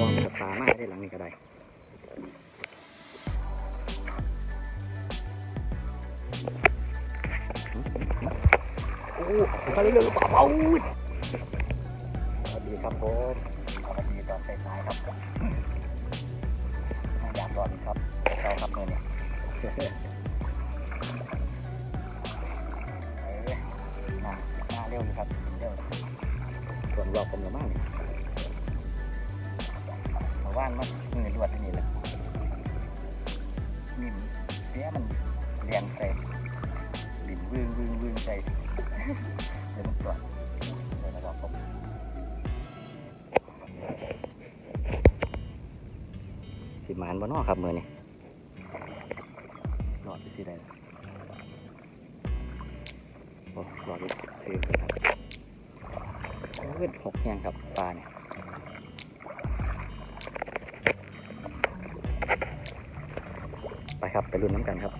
วางกับปลามากได้หลังนี้ก็ได้โอ้ผมก็เรื่อยๆเบาๆสวัสดีครับผมสวัสดีตอนสายๆครับอยากรอนครับเราครับเนี่ยเร็วนะครับเร็วส่วนรอบกำลังมากเลย ว่านมันเหนื่อยรวดที่นี่แหละนิ่มเสียมันเรียงใส่บินวืงวืงวืงใส่เดี๋ยวมันตรวจเดี๋ยวนะครับผมสิมานบ่นอครับมือนี่หลอดไปสิได้โอ้หลอดไปซื้อครับโอ้ยหกแหงครับปลาเนี่ย ครับ ไปรุ่นน้ำกันครับ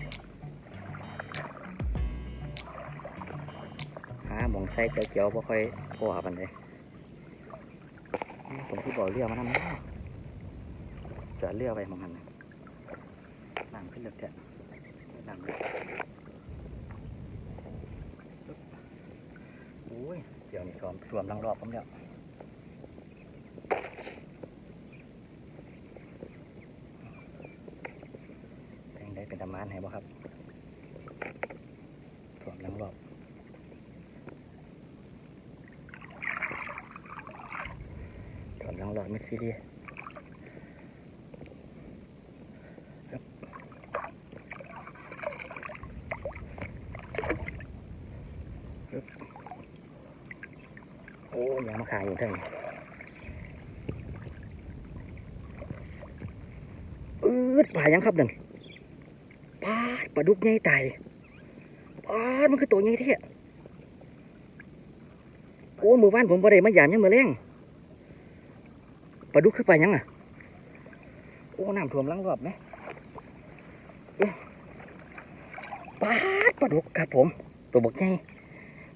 หามองใช้เจียวๆบ่ค่อยพอหาปันเลยผมที่บ่อเรือมานำเนะจะเรือไปมองหันนะน้ำขึ้นเลือกแทนน้ำเลยโอ้ยเดี๋ยวนี้รวมรวมรังรอบผมแล้วแทงได้เป็นตำมานให้บ่ครับรวมรังรอบ ถอนรางหลอ ดมิดซีเรียโอ้ยังมาขายอยู่เท่านี้อืดปลายังครับหนั่นปลาดปลาดุกใหญ่ตปลาดมันคือตัวใหญ่เท่โอ้มือว่านผมบ่ได้มายามยังมือแรง ปลาดุกขึ้นไปยังอะ โอ้น้ำท่วมลังรอบไหมเอ้ยปลาดปลาดุกครับผม ตัวบกใหญ่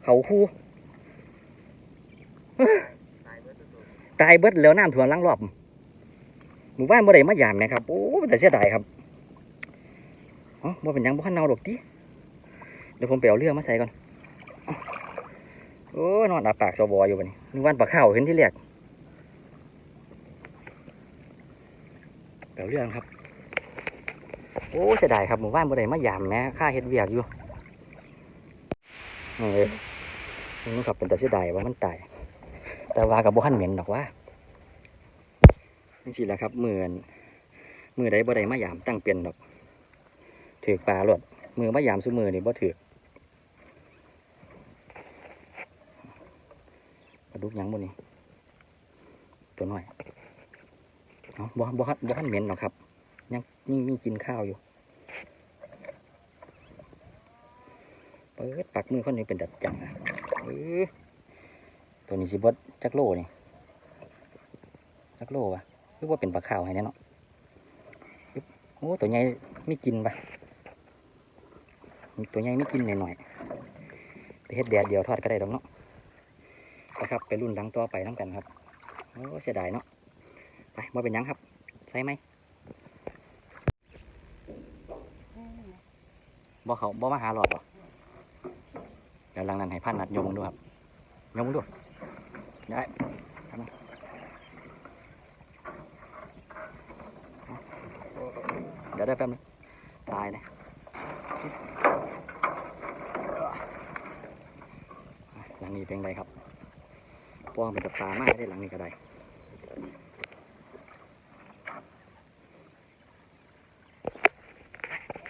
เขาคู่ตายเบิดแล้วน้ำท่วมลังรอบหมู่บ้านบ่ได้มายามนะครับโอ้แต่เสียดายครับอ๋อบ่เป็นยังบ่คันเนาดอกติเดี๋ยวผมไปเอาเรือมาใส่ก่อนอ้าวโอ้นอนอาปากสบออยู่บัดนี้นึกว่าปลาข้าวเห็นที่แรก เดี๋ยวเรื่องครับ โอ้เสียดายครับหมู่บ้านบ่ได้มายามแม้ค่าเฮ็ดเวียกอยู่นี่เลยนี่ครับเป็นแต่เสียดายว่ามันตาย แต่ว่ากับบ่ทันเหม็นดอกว่านี่สิแหละครับมือนมือใดบ่ได้มายามตั้งเปลี่ยนดอกถือปลาหลดมือมายามซุมือนี่บ่ถือปลาดุกยังบ่นี่ตัวน้อย เอาบ่บ่ทันบ่ทันเหม็นหรอกครับ ยังยังมีกินข้าวอยู่ เปิดปักมือคนนี้เป็นดัดจังนะเออตัวนี้สิบดจักโลนี่จักโลวะคือว่าเป็นปลาข้าวให้แน่เนาะโอ้ตัวใหญ่ไม่กินปะตัวใหญ่ไม่กินหน่อยๆไปเฮ็ดแดดเดียวทอดก็ได้ดอกเนาะนะครับ ไปรุ่นดังต่อไปน้ำกันครับโอ้เสียดายเนาะ ไปมาเป็นยังครับ ใส่ไหมบ่เขาบ่มาหาหลอดเดี๋ยวหลังนั้นให้พันนัดยมงดูครับยมงดูได้ทำมาเดี๋ยวได้แป๊บนึงตายเลยหลังนี้เป็นไงครับป้องเป็นตะปลามากได้หลังนี้ก็ได้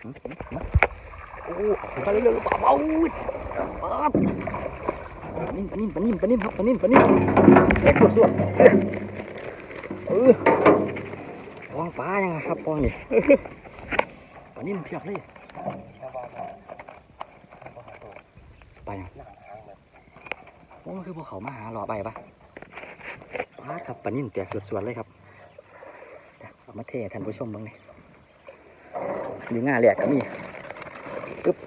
โอ้ไปเรื่อยๆเปล่าเบาปั๊บปนิ่มปนิ่มปนิ่มปนิ่มครับปนิ่มปนิ่มแตกสวดๆเออปองปลายังไงครับปองนี่ปนิ่มเพียบเลยไปยังโอ้มันคือพวกเขามาหาหล่อไปปะปลาครับปนิ่มแตกสวดๆเลยครับเอามาเทให้ท่านผู้ชมบ้างนี่ มีง่าแหลกก็มีอึ๊บ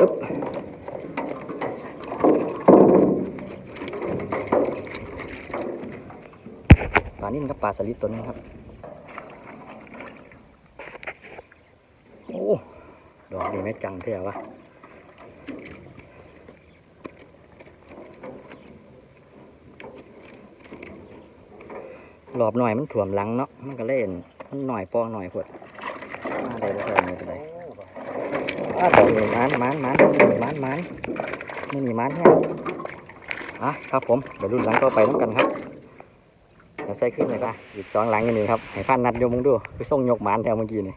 อึ๊บปลานิ่มกับปลาสลิดตัวนึงครับ โอ้ดอกนี่ไม่จังเท่าวะรอบหน่อยมันถ่วมหลังเนาะมันก็เล่น มันหน่อยปองหน่อยพวดมาได้บ่ได้ไม่เป็นไรอ้าดอกนี่มันมันมันมันมันไม่มีมันแห้งอะครับผมเดี๋ยวรุ่นหลังต่อไปน้ำกันครับเดี๋ยวใส่ขึ้นเลยป่ะอีกสองหลังอยู่นี่ครับให้พันนัดโยมมึงดูคือส่งยกหมันแถวเมื่อกี้นี่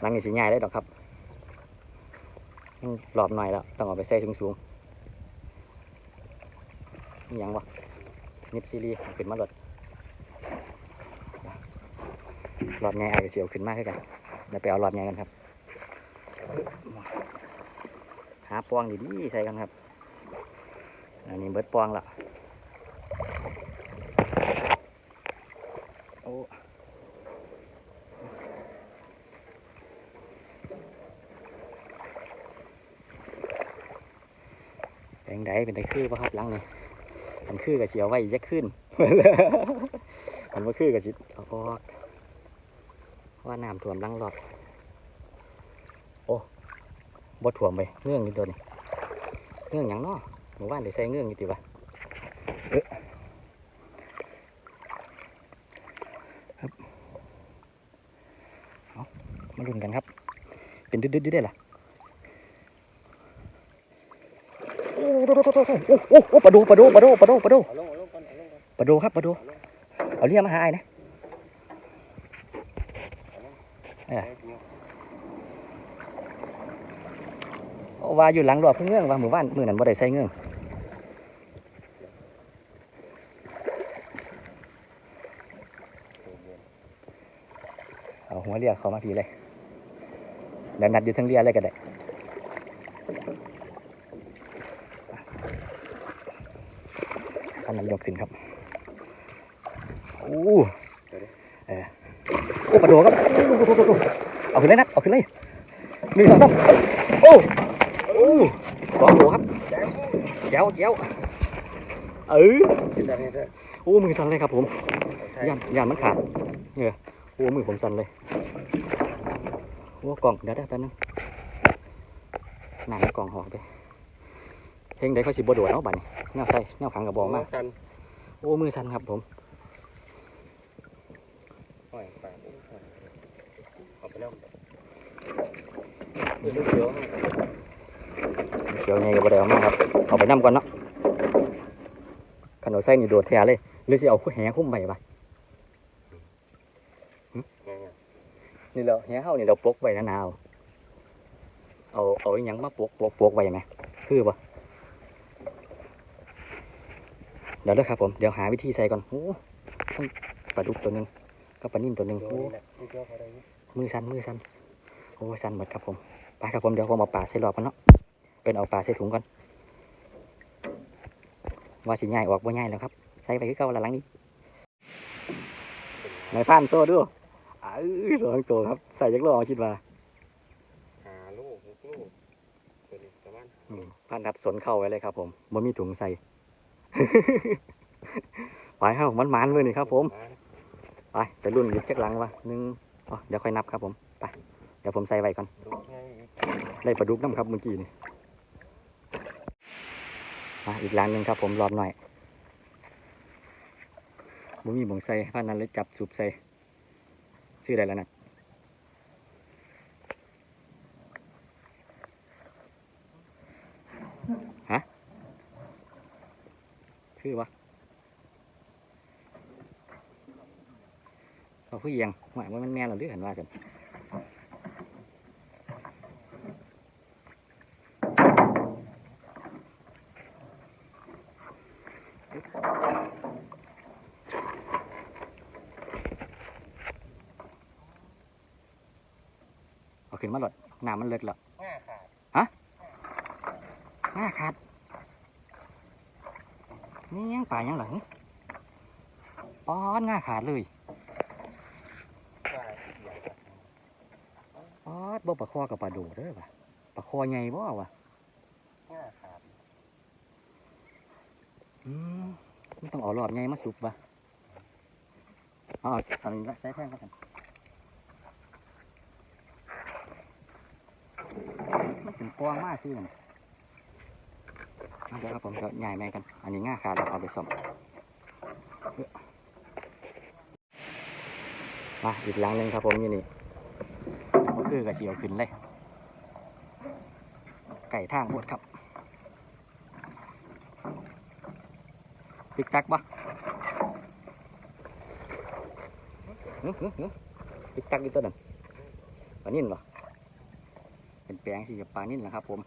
หลังนี้สีใหญ่ได้ดอกครับมันรอบหน่อยแล้วต้องเอาไปใส่สูงสูงๆนี่ยังวะนิดซีรีส์ขึ้นมาหลด รอบใหญ่อาจจะเสียวขึ้นมากขึ้นกันเดี๋ยวไปเอารอบใหญ่กันครับหาปองดีๆใส่กันครับ อันนี้เบิดปองละโอ้เป็นไดเป็นไดคือป่ะครับลังนี่มันคือกับเสียวไว้จะขึ้นมันว่าคือกับสิเอาออก ว่าน้ำท่วมลังหลอด โอ้บ่ท่วมไปเงื่องนี่ตัวนี้เงื่องหยังเนาะหมู่บ้านได้ใส่เงื่องอยู่ติวะเอ๊ะครับเอามาลุ้นกันครับ เป็นดึดๆได้ล่ะโอ้โหโอ้โหโอ้โหปลาดูปลาดูปลาดูปลาดูปลาดูปลาดูครับปลาดูเอาเรียกมาหาไอ้นะ เออ เอาเดี๋ย ว่าอยู่หลังรอบเพิ่งเงื่องว่าหมู่บ้านมือนั้นบ่ได้ใส่เงื่องเอาหัวเรียกเขามาพีเลยเดี๋ยวนัดอยู่ทั้งเรียเลยก็ได้เอาน้ำยกขึ้นครับ โอ้ โอ้ปลาดูครับโอ้โหโอ้โหโอ้โหเอาขึ้นเลยนัดเอาขึ้นเลยหนึ่งสองสามโอ้โอ้สองตัวครับเจ้าเจ้าเออกินได้ไหมเซ่โอ้มือสั่นเลยครับผมใช่ยานยานมันขาดเนี่ยโอ้มือผมสั่นเลยโอ้กล่องเดี๋ยวได้แป๊บนึงหนังกล่องห่อไปเพลงใดเขาสิบโดดเอาบัดนแนวใส่แนวขังกับบองมากสันโอ้มือสั่นครับผม หอยปลาโอ้งหอยเอาไปแล้วมีลูกเขียวให้เขียวไงกับบไดเอามาครับ เอาไปนํก่อนเนาะขนมไส้นี่โดดแท้เลย หรือสิเอาแหคุ้มไปปะไงอะนี่เราแหเฮานี่เราปลกไว้นานๆเอาเอาอหยังมาปลกปลกปลกไว้ไหมคือปะเดี๋ยวเด้อครับผม เดี๋ยวหาวิธีใส่ก่อนโอ้ทั้งปลาดุกตัวนึง กับปลานิ่มตัวหนึงเดี๋ยวโอ้นี่แหละลูกเขียวเขาได้นี่มือสั่นมือสั่นโอ้ยสั่นหมดครับผมไปครับผมเดี๋ยวผมเอาปลาใส่รอบกันเนาะเป็นเอาปลาใส่ถุงก่อนว่าสิง่ายออกบ่ง่ายแล้วครับใส่ไปคือเก่าละหลังนี้ในผ่านโซ่ด้วยอ้าวสองตัวครับใส่ยักษ์รอคิดว่าหาลูกหกลูกตัวนี้ประมาณอืมผ่านทัดสนเข้าไว้เลยครับ ผมมันมีถุงใส่ไปเฮ้ามันมันๆมือนี่ครับ ผม ไปไปรุ่นหยิบจักหลังวะหนึ่งอ๋อเดี๋ยวค่อยนับครับผมไปเดี๋ยวผมใส่ไว้ก่อนลูกได้ปลาดุกน้ำครับเมื่อกี้นี่มาอีกหลังหนึ่งครับผมรอบหน่อยบ่มีหมองใส่พันนั้นเลยจับสูบใส่ซื้อได้แล้วนะฮะ คือวะ เอาผู้เอียงหมายว่ามันแม่นหรือเห็นว่าสิเอาขึ้นมาหลดน้ำมันเลิดแล้วง่าขาดง่าขาดนี่ยังป่ายังหลังป้อนง่าขาดเลย ดบ่ปลาคอกับปลาโดดเด้อป่ะปลาคอใหญ่บ่วะง่าอืมมันต้องเอาอบใหญ่มาสุบป่ะเอาเอาใส่แท่งก็กันมันเป็นกองมากซื้อน่ะเดี๋ยวครับผมเดี๋ใหญ่ไหมกัน อันนี้ง่าขาดเอาไปส่งมาอีกหลังหนึ่งครับผมอยู่นี่ ก็คือกระเสียวขึ้นเลย ไก่ทางหมดครับ ติ๊กตักปะติ๊กตักอยู่ตัวหนั้นปลานิ่นปะเป็นแปลงสีกับปลานิ่นนะครับผม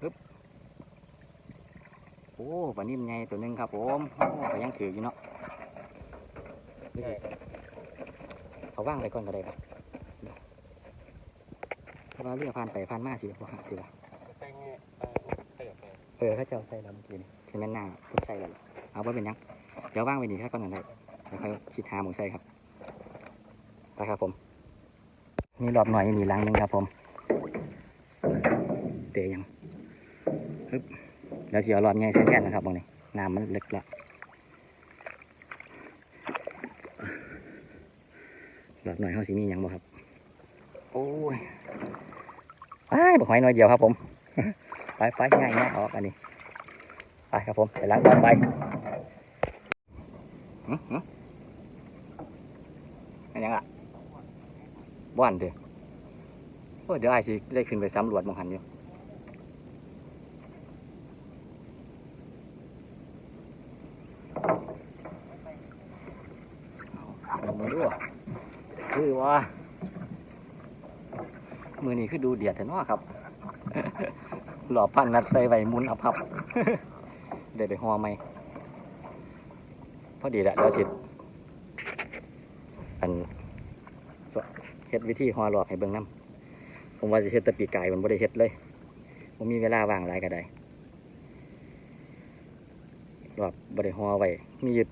ปึ๊บโอ้ปลานิ่นไงตัวหนึ่งครับผมโอ้ยังถืออยู่เนาะ เอาว่างไปก่อนก็ได้ครับถ้าเราเรือผ่านไปผ่านมาสิบ่หาดีกว่าใส่เงี้ยขยับไปเออเขาเจ้าใส่แล้วเมื่อกี้นี่ใช่แม่นหน้าคุณใส่แล้วล่ะเอาไว้เป็นหยังเดี๋ยวว่างไว้นี่แค่ก่อนหน่อยได้เดี๋ยวค่อยคิดหาหมูใส่ครับไปครับผมมีรอบหน่อยอยู่นี่หลังหนึงครับผมเตะยังฮึบเดี๋ยวเสียวรอบใหญ่เส้นแก่นนะครับตรงนี้น้ำมันลึกแล้ว ลักหน่อยเขาสิมีอยังบ่ครับ โอ้ยไปบอกหอยหน่อยเดียวครับ ผม ไปไปง่ายง่ายออกอันนี้ ไปครับผมไปล้างก่อนไปอันยังอะบ้านเด้อโอ้เดี๋ยวไอ้สิได้ขึ้นไปสำรวจมองหันอยู่เอามาดู คือว่ามือนี้คือดูเดียดแท้นาะครับ หล่อพันนัดใส่ไว้มุนเอาพับได้ไปห่อไหมพอดีแหละเดี๋ยวสิอันเฮ็ดวิธีห่อหลอกให้เบิ่งน้ำผมว่าสิเฮ็ดตะปีกไก่มันบ่ได้เฮ็ดเลยผมมีเวลาว่างหลายก็ได้รอบบ่ได้ห่อไว้มีอยู่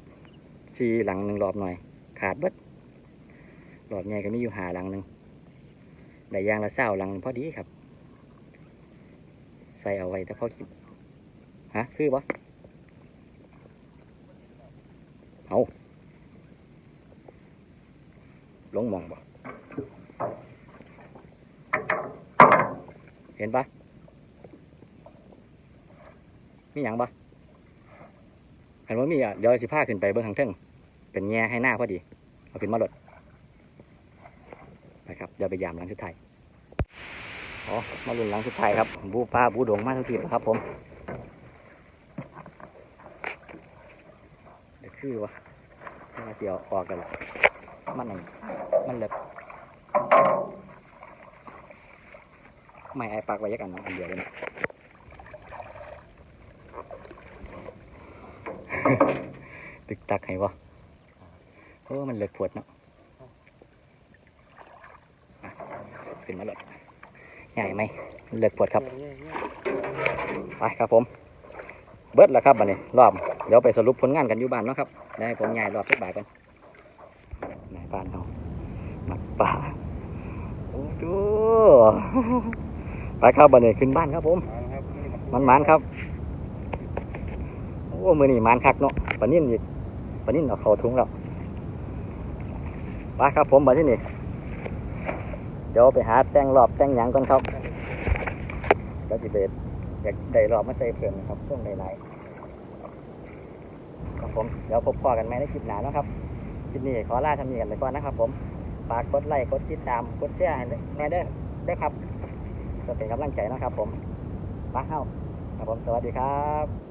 สี่หลังหนึ่งรอบหน่อย ขาดเบิด รอบใหญ่ก็มีอยู่หาหลังหนึ่งได้ยางละเศร้าหลังพอดีครับ ใส่เอาไว้แต่พอคิดฮะคือบ่เอาลงมองบ่เห็นปะมีหยังปะเห็นว่ามีอะเดี๋ยวสิพาขึ้นไปเบื้องทางเทิงเป็นแง่ให้หน้าพอดี เอาขึ้นมาหลด ไปครับเดี๋ยวไปยามหลังสุดท้ายอ๋อมาลุนหลังสุดท้ายครับบูปลาบูดงมาทุกทีแล้วครับผมเดี๋ยวคือวะมาเสียวออกกันละมันนั่นมันเล็บไม่ไอ้ปากไว้ยักอันนะอันเดียวเลยนะตึกตักให้วะโอ้มันเล็กปวดเนาะ ขึ้นมาเลยใหญ่ไหมเล็กปวดครับ ไปครับผม เบิดแล้วครับบัดนี้รอบ เดี๋ยวไปสรุปผลงานกันอยู่บ้านเนาะครับ ได้ผมใหญ่รอบสักบ่ายกันนายบ้านเขาหมักป่าโอ้โหไปครับบัดนี้ขึ้นบ้านครับผม มันมันครับ โอ้มือนี่มันคักเนาะปนิ่นอีกปนิ่นเอาเข้าถุงแล้วไปครับผมมาที่นี่ ดี๋ยวไปหาแต่งรอบแต่งหยังก่อนครับเดี๋ยวจิเดอยากได้รอบมาใส่เพิ่มนครับช่วงหลายๆครับผมเดี๋ยวพบพอกันไหมในคลิปหน้านะครับ คลิปนี้ขอลาทำนี้กันไปก่อนนะครับ ผมฝากกดไลค์กดติดตามกดแชร์ให้แน่เด้อได้ครับก็เป็นกำลังใจนะครับ ผมมาเข้าครับผมสวัสดีครับ